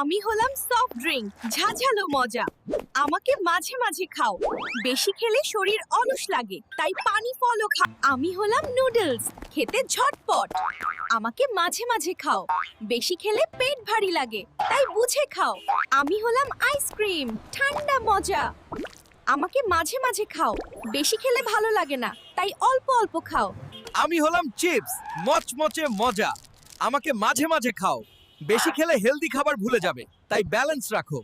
আমি হলাম soft drink ঝাঝালো মজা। আমাকে মাঝে মাঝে খাও। বেশি খেলে শরীর অলস লাগে, তাই পানি ফলও খা আমি হলাম নুডলস খেতে ঝটপট। আমাকে মাঝে মাঝে খাও। বেশি খেলে পেট ভারী লাগে, তাই বুঝে খাও। আমি হলাম আইসক্রিম ঠান্ডা মজা। আমাকে মাঝে মাঝে খাও। বেশি খেলে ভালো লাগে না, তাই অল্প অল্প খাও। আমি হলাম চিপস মচমচে মজা। আমাকে মাঝে মাঝে খাও। বেশি খেলে হেলদি খাবার ভুলে যাবে তাই ব্যালেন্স রাখো।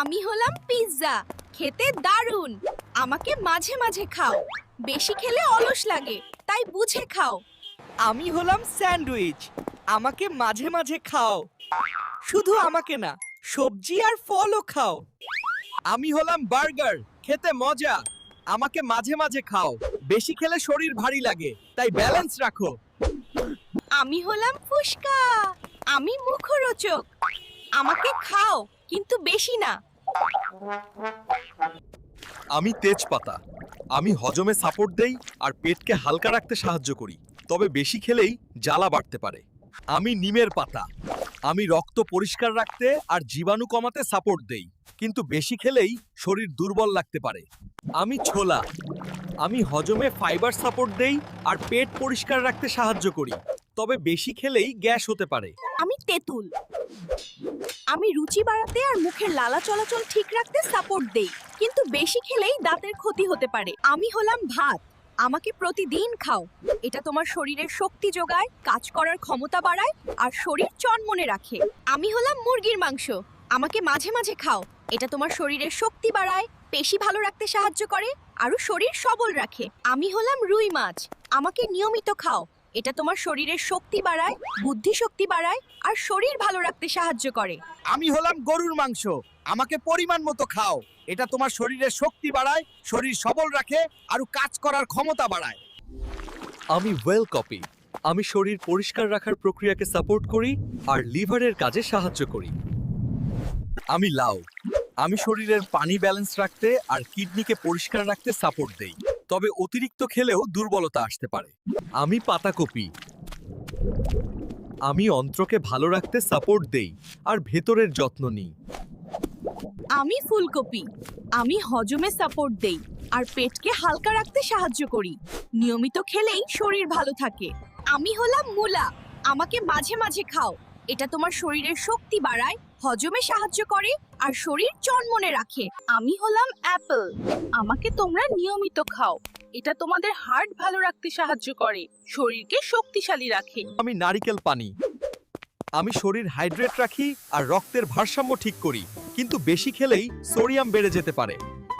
আমি হলাম পিৎজা খেতে দারুণ। আমাকে মাঝে মাঝে খাও বেশি খেলে অলস লাগে তাই বুঝে খাও। আমি হলাম স্যান্ডউইচ আমাকে মাঝে মাঝে খাও। শুধু আমাকে না সবজি আর ফলও খাও। আমি হলাম বার্গার খেতে মজা আমাকে মাঝে মাঝে খাও বেশি খেলে শরীর ভারী লাগে তাই ব্যালেন্স রাখো। আমি হলাম ফুসকা আমি মুখরোচক। আমাকে খাও, কিন্তু বেশি না। আমি তেজপাতা। আমি হজমে সাপোর্ট দেই আর পেটকে হালকা রাখতে সাহায্য করি। তবে বেশি খেলেই জ্বালা বাড়তে পারে। আমি নিমের পাতা। আমি রক্ত পরিষ্কার রাখতে আর জীবাণু কমাতে সাপোর্ট দেই। কিন্তু বেশি খেলেই শরীর দুর্বল লাগতে পারে। আমি ছোলা। আমি হজমে ফাইবার সাপোর্ট দেই আর পেট পরিষ্কার রাখতে সাহায্য করি। তবে বেশি খেলেই গ্যাস হতে পারে। আমি তেঁতুল। আমি রুচি বাড়াতে আর মুখের লালা চলাচল ঠিক রাখতে সাপোর্ট দেই। কিন্তু বেশি খেলেই দাঁতের ক্ষতি হতে পারে। আমি হলাম ভাত। আমাকে প্রতিদিন খাও। এটা তোমার শরীরের শক্তি যোগায়, কাজ করার ক্ষমতা বাড়ায় আর শরীর চনমনে রাখে। আমি হলাম মুরগির মাংস। আমাকে মাঝে মাঝে খাও। এটা তোমার শরীরের শক্তি বাড়ায়, পেশি ভালো রাখতে সাহায্য করে, আরও শরীর সবল রাখে। আমি হলাম রুই মাছ। আমাকে নিয়মিত খাও। এটা তোমার শরীরের শক্তি বাড়ায় বুদ্ধি শক্তি বাড়ায় আর শরীর ভালো রাখতে সাহায্য করে। আমি হলাম গরুর মাংস। আমাকে পরিমাণ মতো খাও। এটা তোমার শরীরের শক্তি বাড়ায় শরীর সবল রাখে আর কাজ করার ক্ষমতা বাড়ায়। আমি ওয়েল কপি আমি শরীর পরিষ্কার রাখার প্রক্রিয়াকে সাপোর্ট করি আর লিভারের কাজে সাহায্য করি। আমি লাউ। আমি শরীরের পানি ব্যালেন্স রাখতে আর কিডনিকে পরিষ্কার রাখতে সাপোর্ট দেই। তবে অতিরিক্ত খেলেও দুর্বলতা আসতে পারে। আমি পাতাকপি। আমি অন্ত্রকে ভালো রাখতে সাপোর্ট দেই আর ভেতরের যত্ন নিই। আমি ফুলকপি। আমি হজমে সাপোর্ট দেই আর পেটকে হালকা রাখতে সাহায্য করি। নিয়মিত খেলেই শরীর ভালো থাকে। আমি হলাম মূলা। আমাকে মাঝে মাঝে খাও। এটা তোমার শরীরের শক্তি বাড়ায়, হজমে সাহায্য করে আর শরীর চনমনে রাখে। আমি হলাম অ্যাপল। আমাকে তোমরা নিয়মিত খাও। এটা তোমাদের হার্ট ভালো রাখতে সাহায্য করে, শরীরকে শক্তিশালী রাখে। আমি নারিকেল পানি। আমি শরীর হাইড্রেট রাখি আর রক্তের ভারসাম্য ঠিক করি। কিন্তু বেশি খেলেই সোডিয়াম বেড়ে যেতে পারে।